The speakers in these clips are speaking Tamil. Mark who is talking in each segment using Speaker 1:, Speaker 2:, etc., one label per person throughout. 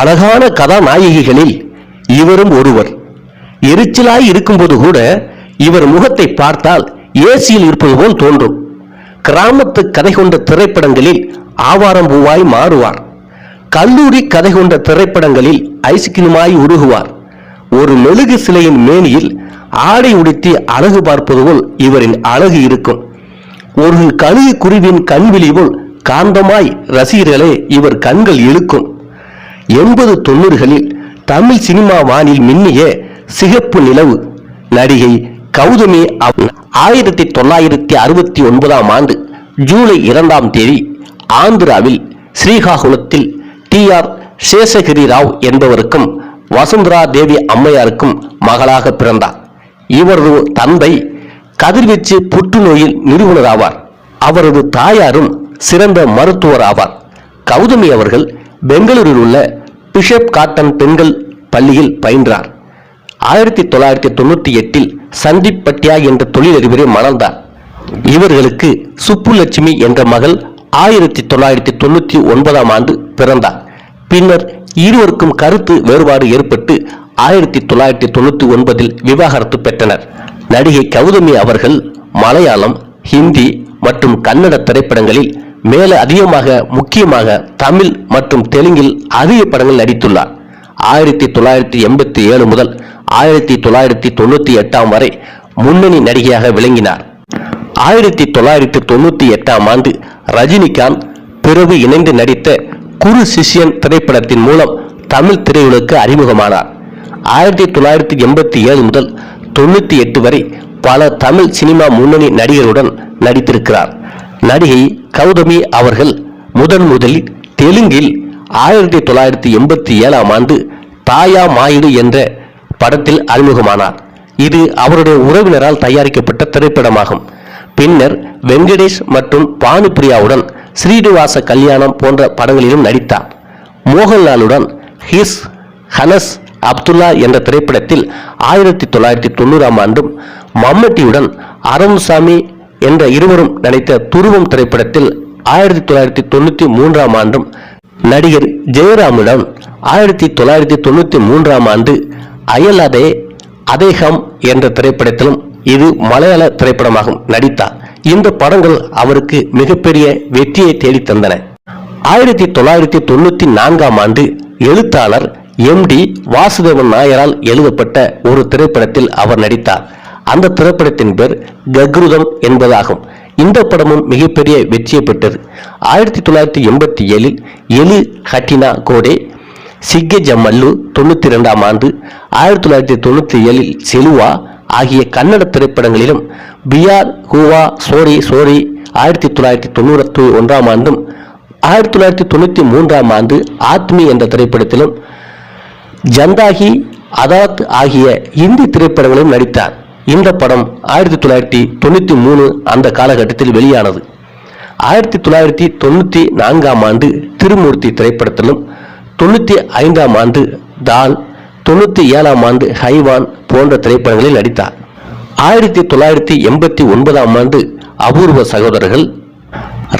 Speaker 1: அழகான கதாநாயகிகளில் இவரும் ஒருவர் எரிச்சலாய் இருக்கும்போது கூட இவர் முகத்தை பார்த்தால் ஏசியில் இருப்பது போல் தோன்றும் கிராமத்து கதை கொண்ட திரைப்படங்களில் ஆவாரம் பூவாய் மாறுவார் கல்லூரி கதை கொண்ட திரைப்படங்களில் ஐஸ்கிரீமாய் உருகுவார் ஒரு மெழுகு சிலையின் மேனியில் ஆடை உடுத்தி அழகு பார்ப்பது போல் இவரின் அழகு இருக்கும் ஒரு கழுகு குருவின் கண் விழி போல் காந்தமாய் ரசிகர்களே இவர் கண்கள் இழுக்கும் எண்பது தொண்ணூறுகளில் தமிழ் சினிமா வானில் மின்னிய சிகப்பு நிலவு நடிகை கௌதமி ஆயிரத்தி தொள்ளாயிரத்தி அறுபத்தி ஒன்பதாம் ஆண்டு ஜூலை இரண்டாம் தேதி ஆந்திராவில் ஸ்ரீகாகுளத்தில் டி ஆர் சேஷகிரி ராவ் என்பவருக்கும் வசுந்தரா தேவி அம்மையாருக்கும் மகளாக பிறந்தார் இவரது தந்தை கதிர்வீச்சு புற்றுநோயில் நிறுவனர் ஆவார் அவரது தாயாரும் சிறந்த மருத்துவர் ஆவார் கௌதமி அவர்கள் பெங்களூரில் உள்ள பிஷப் காட்டன் பெண்கள் பள்ளியில் பயின்றார் ஆயிரத்தி தொள்ளாயிரத்தி தொண்ணூற்றி எட்டில் சந்தீப் பட்டியா என்ற தொழிலதிபரை மணந்தார் இவர்களுக்கு சுப்புலட்சுமி என்ற மகள் ஆயிரத்தி தொள்ளாயிரத்தி தொண்ணூற்றி ஒன்பதாம் ஆண்டு பிறந்தார் பின்னர் இருவருக்கும் கருத்து வேறுபாடு ஏற்பட்டு ஆயிரத்தி தொள்ளாயிரத்தி தொண்ணூற்றி ஒன்பதில் விவாகரத்து பெற்றனர் நடிகை கௌதமி அவர்கள் மலையாளம் ஹிந்தி மற்றும் கன்னட திரைப்படங்களில் மேல அதிகமாக முக்கியமாக தமிழ் மற்றும் தெலுங்கில் அதிக படங்கள் நடித்துள்ளார் ஆயிரத்தி தொள்ளாயிரத்தி எண்பத்தி ஏழு முதல் ஆயிரத்தி தொள்ளாயிரத்தி தொண்ணூத்தி எட்டாம் வரை முன்னணி நடிகையாக விளங்கினார் ஆயிரத்தி தொள்ளாயிரத்தி தொண்ணூத்தி எட்டாம் ஆண்டு ரஜினிகாந்த் பிறகு இணைந்து நடித்த குரு சிஷியன் திரைப்படத்தின் மூலம் தமிழ் திரையுலகுக்கு அறிமுகமானார் ஆயிரத்தி தொள்ளாயிரத்தி எண்பத்தி ஏழு முதல் தொண்ணூத்தி எட்டு வரை பல தமிழ் சினிமா முன்னணி நடிகருடன் நடித்திருக்கிறார் நடிகை கௌதமி அவர்கள் முதன் முதலில் தெலுங்கில் ஆயிரத்தி தொள்ளாயிரத்தி எண்பத்தி ஏழாம் ஆண்டு தாயா மாயிடு என்ற படத்தில் அறிமுகமானார் இது அவருடைய உறவினரால் தயாரிக்கப்பட்ட திரைப்படமாகும் பின்னர் வெங்கடேஷ் மற்றும் பானுபிரியாவுடன் ஸ்ரீனிவாச கல்யாணம் போன்ற படங்களிலும் நடித்தார் மோகன்லாலுடன் ஹிஸ் ஹனஸ் அப்துல்லா என்ற திரைப்படத்தில் ஆயிரத்தி தொள்ளாயிரத்தி தொண்ணூறாம் ஆண்டும் மம்மட்டியுடன் அருண்சாமி என்ற இருவரும் நடித்த துருவம் திரைப்படத்தில் ஆயிரத்தி தொள்ளாயிரத்தி தொண்ணூத்தி மூன்றாம் ஆண்டும் நடிகர் ஜெயராமிடம் ஆயிரத்தி தொள்ளாயிரத்தி தொண்ணூத்தி மூன்றாம் ஆண்டு அயலதே அதேகம் என்ற திரைப்படத்திலும் இது மலையாள திரைப்படமாகும் நடித்தார் இந்த படங்கள் அவருக்கு மிகப்பெரிய வெற்றியை தேடித்தந்தன ஆயிரத்தி தொள்ளாயிரத்தி தொண்ணூத்தி நான்காம் ஆண்டு எழுத்தாளர் எம் டி வாசுதேவன் நாயரால் எழுதப்பட்ட ஒரு திரைப்படத்தில் அவர் நடித்தார் அந்த திரைப்படத்தின் பேர் ககுருதம் என்பதாகும் இந்த படமும் மிகப்பெரிய வெற்றியை பெற்றது ஆயிரத்தி தொள்ளாயிரத்தி எண்பத்தி ஏழில் எலி ஹட்டினா கோடே சிக்கஜ மல்லு தொண்ணூற்றி ரெண்டாம் ஆண்டு ஆயிரத்தி தொள்ளாயிரத்தி தொண்ணூற்றி ஏழில் செலுவா ஆகிய கன்னட திரைப்படங்களிலும் பியார் ஹூவா சோரி சோரி ஆயிரத்தி தொள்ளாயிரத்தி தொண்ணூற்றி ஒன்றாம் ஆண்டும் ஆயிரத்தி தொள்ளாயிரத்தி தொண்ணூற்றி மூன்றாம் ஆண்டு ஆத்மி என்ற திரைப்படத்திலும் ஜந்தாகி அதாத் ஆகிய இந்தி திரைப்படங்களும் நடித்தார் இந்த படம் ஆயிரத்தி தொள்ளாயிரத்தி தொண்ணூற்றி மூணு அந்த காலகட்டத்தில் வெளியானது ஆயிரத்தி தொள்ளாயிரத்தி தொண்ணூற்றி நான்காம் ஆண்டு திருமூர்த்தி திரைப்படத்திலும் தொண்ணூற்றி ஐந்தாம் ஆண்டு தால் தொண்ணூற்றி ஏழாம் ஆண்டு ஹைவான் போன்ற திரைப்படங்களில் நடித்தார் ஆயிரத்தி தொள்ளாயிரத்தி எண்பத்தி ஒன்பதாம் ஆண்டு அபூர்வ சகோதரர்கள்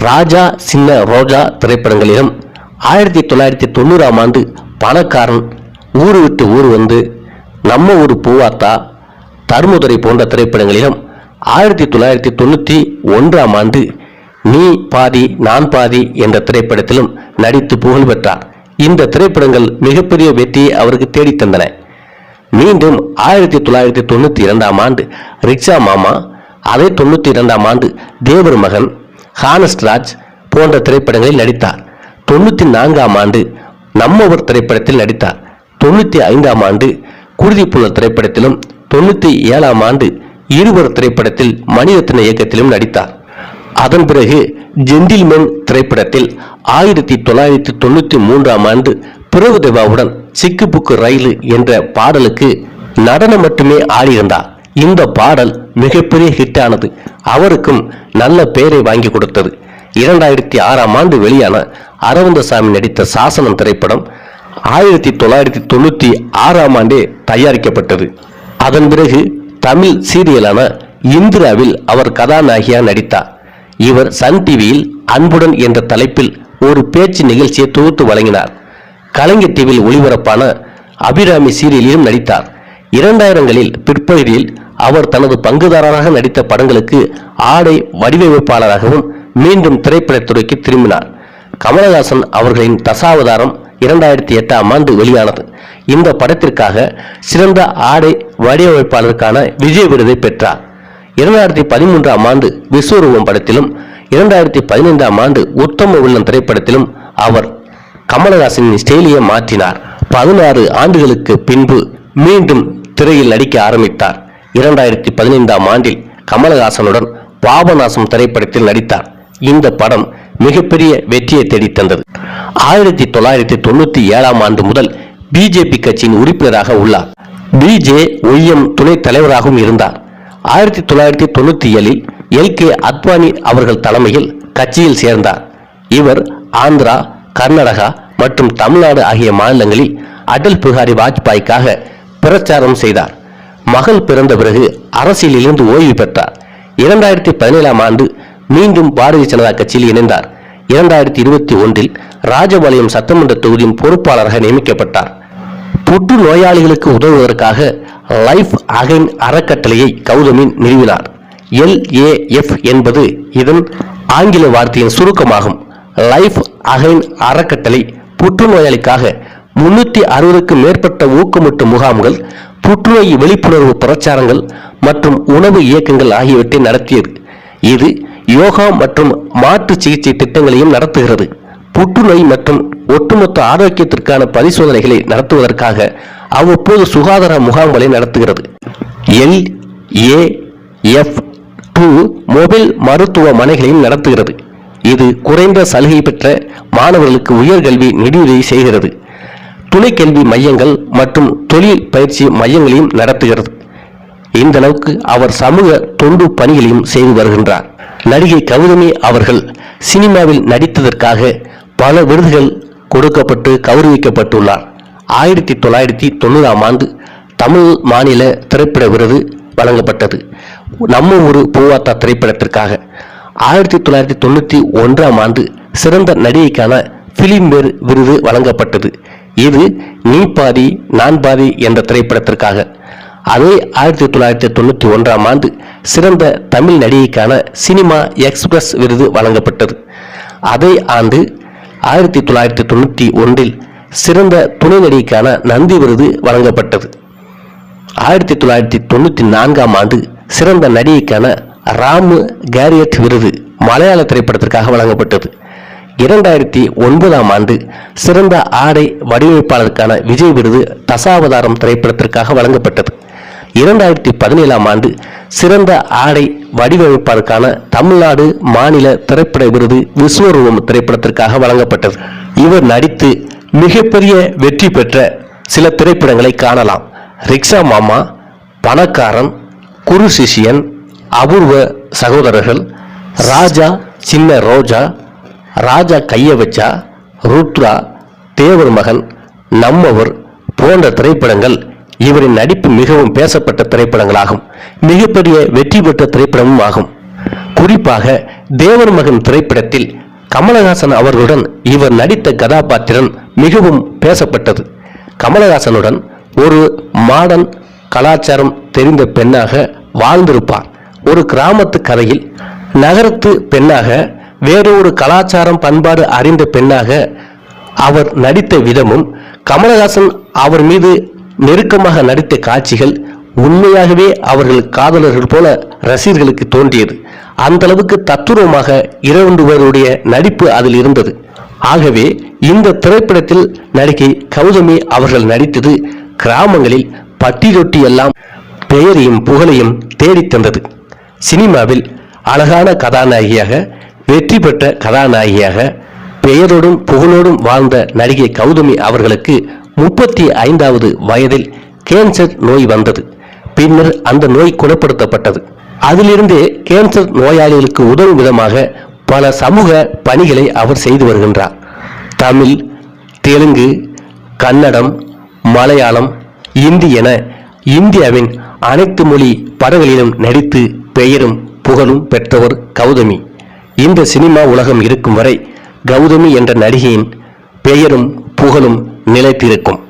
Speaker 1: ராஜா சின்ன ரோஜா திரைப்படங்களிலும் ஆயிரத்தி தொள்ளாயிரத்தி தொண்ணூறாம் ஆண்டு பணக்காரன் ஊரு விட்டு ஊர் வந்து நம்ம ஊர் பூவாத்தா தருமதுரை போன்ற திரைப்படங்களிலும் ஆயிரத்தி தொள்ளாயிரத்தி தொண்ணூற்றி ஒன்றாம் ஆண்டு நீ பாதி நான் பாதி என்ற திரைப்படத்திலும் நடித்து புகழ் பெற்றார் இந்த திரைப்படங்கள் மிகப்பெரிய வெற்றியை அவருக்கு தேடித்தந்தன மீண்டும் ஆயிரத்தி தொள்ளாயிரத்தி தொண்ணூற்றி இரண்டாம் ஆண்டு ரிக்ஷா மாமா அதே தொண்ணூற்றி இரண்டாம் ஆண்டு தேவர் மகன் ஹானஸ்ட் ராஜ் போன்ற திரைப்படங்களில் நடித்தார் தொண்ணூற்றி நான்காம் ஆண்டு நம்மவர் திரைப்படத்தில் நடித்தார் தொண்ணூற்றி ஐந்தாம் ஆண்டு குருதிப்புலர் திரைப்படத்திலும் தொண்ணூற்றி ஏழாம் ஆண்டு இருவர் திரைப்படத்தில் மணிரத்ன இயக்கத்திலும் நடித்தார் அதன் பிறகு ஜென்டில்மென் திரைப்படத்தில் ஆயிரத்தி தொள்ளாயிரத்தி தொண்ணூற்றி மூன்றாம் ஆண்டு பிரபு தேவாவுடன் சிக்கு புக்கு ரயிலு என்ற பாடலுக்கு நடனம் மட்டுமே ஆடியிருந்தார் இந்த பாடல் மிகப்பெரிய ஹிட்டானது அவருக்கும் நல்ல பெயரை வாங்கி கொடுத்தது இரண்டாயிரத்தி ஆறாம் ஆண்டு வெளியான அரவிந்தசாமி நடித்த சாசனம் திரைப்படம் ஆயிரத்தி தொள்ளாயிரத்தி தொண்ணூற்றி ஆறாம் ஆண்டே தயாரிக்கப்பட்டது அதன் பிறகு தமிழ் சீரியலான இந்திராவில் அவர் கதாநாயகியாக நடித்தார் இவர் சன் டிவியில் அன்புடன் என்ற தலைப்பில் ஒரு பேச்சு நிகழ்ச்சியை தொகுத்து வழங்கினார் கலைஞர் டிவியில் ஒளிபரப்பான அபிராமி சீரியலிலும் நடித்தார் இரண்டாயிரங்களில் பிற்பகுதியில் அவர் தனது பங்குதாரராக நடித்த படங்களுக்கு ஆடை வடிவமைப்பாளராகவும் மீண்டும் திரைப்படத்துறைக்கு திரும்பினார் கமலஹாசன் அவர்களின் தசாவதாரம் இரண்டாயிரத்தி எட்டாம் ஆண்டு வெளியானது இந்த படத்திற்காக சிறந்த ஆடை வடிவமைப்பாளருக்கான விஜய் விருதை பெற்றார் இரண்டாயிரத்தி பதிமூன்றாம் ஆண்டு விஸ்வரூபம் படத்திலும் இரண்டாயிரத்தி பதினைந்தாம் ஆண்டு உத்தம உள்ளம் திரைப்படத்திலும் அவர் கமலஹாசனின் ஸ்டைலியை மாற்றினார் பதினாறு ஆண்டுகளுக்கு பின்பு மீண்டும் திரையில் நடிக்க ஆரம்பித்தார் இரண்டாயிரத்தி பதினைந்தாம் ஆண்டில் கமலஹாசனுடன் பாபநாசம் திரைப்படத்தில் நடித்தார் இந்த படம் மிகப்பெரிய வெற்றியை தேடித்தந்தது ஆயிரத்தி தொள்ளாயிரத்தி தொண்ணூத்தி ஏழாம் ஆண்டு முதல் பிஜேபி கட்சியின் உறுப்பினராக உள்ளார் பிஜே ஒய்எம் துணைத் தலைவராகவும் இருந்தார் ஆயிரத்தி தொள்ளாயிரத்தி தொண்ணூத்தி ஏழில் எல் கே அத்வானி அவர்கள் தலைமையில் கட்சியில் சேர்ந்தார் இவர் ஆந்திரா கர்நாடகா மற்றும் தமிழ்நாடு ஆகிய மாநிலங்களில் அடல் பிஹாரி வாஜ்பாய்க்காக பிரச்சாரம் செய்தார் மகள் பிறந்த பிறகு அரசியலிலிருந்து ஓய்வு பெற்றார் இரண்டாயிரத்தி பதினேழாம் ஆண்டு மீண்டும் பாரதிய ஜனதா கட்சியில் இணைந்தார் இரண்டாயிரத்தி இருபத்தி ஒன்றில் ராஜபாளையம் சட்டமன்ற தொகுதியின் பொறுப்பாளராக நியமிக்கப்பட்டார் புற்று நோயாளிகளுக்கு உதவுவதற்காக லைஃப் அகைன் அறக்கட்டளையை கௌதமி நிறுவினார் எல்ஏஎஃப் என்பது இதன் ஆங்கில வார்த்தையின் சுருக்கமாகும் லைஃப் அகைன் அறக்கட்டளை புற்றுநோயாளிக்காக முன்னூற்றி அறுபதுக்கும் மேற்பட்ட ஊக்கமூட்டும் முகாம்கள் புற்றுநோய் விழிப்புணர்வு பிரச்சாரங்கள் மற்றும் உணவு இயக்கங்கள் ஆகியவற்றை நடத்தியது இது யோகா மற்றும் மாற்று சிகிச்சை திட்டங்களையும் நடத்துகிறது புற்றுநோய் மற்றும் ஒட்டுமொத்த ஆரோக்கியத்திற்கான பரிசோதனைகளை நடத்துவதற்காக அவ்வப்போது சுகாதார முகாம்களை நடத்துகிறது L A F two mobile மருத்துவ மனைகளையும் நடத்துகிறது இது குறைந்த சலுகை பெற்ற மாணவர்களுக்கு உயர்கல்வி நிதியுதவி செய்கிறது துணைக்கல்வி மையங்கள் மற்றும் தொழில் பயிற்சி மையங்களையும் நடத்துகிறது இந்த அளவுக்கு அவர் சமூக தொண்டு பணிகளையும் செய்து வருகின்றார் நடிகை கௌதமி அவர்கள் சினிமாவில் நடித்ததற்காக பல விருதுகள் கொடுக்கப்பட்டு கௌரவிக்கப்பட்டுள்ளார் ஆயிரத்தி தொள்ளாயிரத்தி தொண்ணூறாம் ஆண்டு தமிழ் மாநில திரைப்பட விருது வழங்கப்பட்டது நம்ம ஒரு பூவாத்தா திரைப்படத்திற்காக ஆயிரத்தி தொள்ளாயிரத்தி தொண்ணூற்றி ஒன்றாம் ஆண்டு சிறந்த நடிகைக்கான பிலிம்பேர் விருது வழங்கப்பட்டது இது நீ பாதி நான் பாதி என்ற திரைப்படத்திற்காக அதை ஆயிரத்தி தொள்ளாயிரத்தி தொண்ணூற்றி ஒன்றாம் ஆண்டு சிறந்த தமிழ் நடிகைக்கான சினிமா எக்ஸ்பிரஸ் விருது வழங்கப்பட்டது அதே ஆண்டு ஆயிரத்தி தொள்ளாயிரத்தி தொண்ணூற்றி ஒன்றில் சிறந்த துணை நடிகைக்கான நந்தி விருது வழங்கப்பட்டது ஆயிரத்தி தொள்ளாயிரத்தி தொண்ணூற்றி நான்காம் ஆண்டு சிறந்த நடிகைக்கான ராமு கேரியட் விருது மலையாள திரைப்படத்திற்காக வழங்கப்பட்டது இரண்டாயிரத்தி ஒன்பதாம் ஆண்டு சிறந்த ஆடை வடிவமைப்பாளருக்கான விஜய் விருது தசாவதாரம் திரைப்படத்திற்காக வழங்கப்பட்டது இரண்டாயிரத்தி பதினேழாம் ஆண்டு சிறந்த ஆடை வடிவமைப்பதற்கான தமிழ்நாடு மாநில திரைப்பட விருது விஸ்வரூபம் திரைப்படத்திற்காக வழங்கப்பட்டது இவர் நடித்து மிகப்பெரிய வெற்றி பெற்ற சில திரைப்படங்களை காணலாம் ரிக்ஷா மாமா பணக்காரன் குரு சிஷியன் அபூர்வ சகோதரர்கள் ராஜா சின்ன ரோஜா ராஜா கையவச்சா ருத்ரா தேவர் மகன் நம்மவர் போன்ற திரைப்படங்கள் இவரின் நடிப்பு மிகவும் பேசப்பட்ட திரைப்படங்களாகும் மிகப்பெரிய வெற்றி பெற்ற திரைப்படமும் ஆகும் குறிப்பாக தேவர் மகன் திரைப்படத்தில் கமலஹாசன் அவர்களுடன் இவர் நடித்த கதாபாத்திரம் மிகவும் பேசப்பட்டது கமலஹாசனுடன் ஒரு மாடன் கலாச்சாரம் தெரிந்த பெண்ணாக வாழ்ந்திருப்பார் ஒரு கிராமத்து கதையில் நகரத்து பெண்ணாக வேறொரு கலாச்சாரம் பண்பாடு அறிந்த பெண்ணாக அவர் நடித்த விதமும் கமலஹாசன் அவர் மீது நெருக்கமாக நடித்த காட்சிகள் உண்மையாகவே அவர்கள் காதலர்கள் போல ரசிகர்களுக்கு தோன்றியது அந்த அளவுக்கு தத்துரூபமாக இரண்டு பேருடைய நடிப்பு அதில் இருந்தது ஆகவே இந்த திரைப்படத்தில் நடிகை கௌதமி அவர்கள் நடித்தது கிராமங்களில் பட்டிரொட்டி எல்லாம் பெயரையும் புகழையும் தேடித்தந்தது சினிமாவில் அழகான கதாநாயகியாக வெற்றி பெற்ற கதாநாயகியாக பெயரோடும் புகழோடும் வாழ்ந்த நடிகை கௌதமி அவர்களுக்கு முப்பத்தி ஐந்தாவது வயதில் கேன்சர் நோய் வந்தது பின்னர் அந்த நோய் குணப்படுத்தப்பட்டது அதிலிருந்து கேன்சர் நோயாளிகளுக்கு உதவும் விதமாக பல சமூக பணிகளை அவர் செய்து வருகின்றார் தமிழ் தெலுங்கு கன்னடம் மலையாளம் இந்தி என இந்தியாவின் அனைத்து மொழி படங்களிலும் நடித்து பெயரும் புகழும் பெற்றவர் கௌதமி இந்த சினிமா உலகம் இருக்கும் வரை கௌதமி என்ற நடிகையின் பெயரும் புகழும் நிலைத்திருக்கும்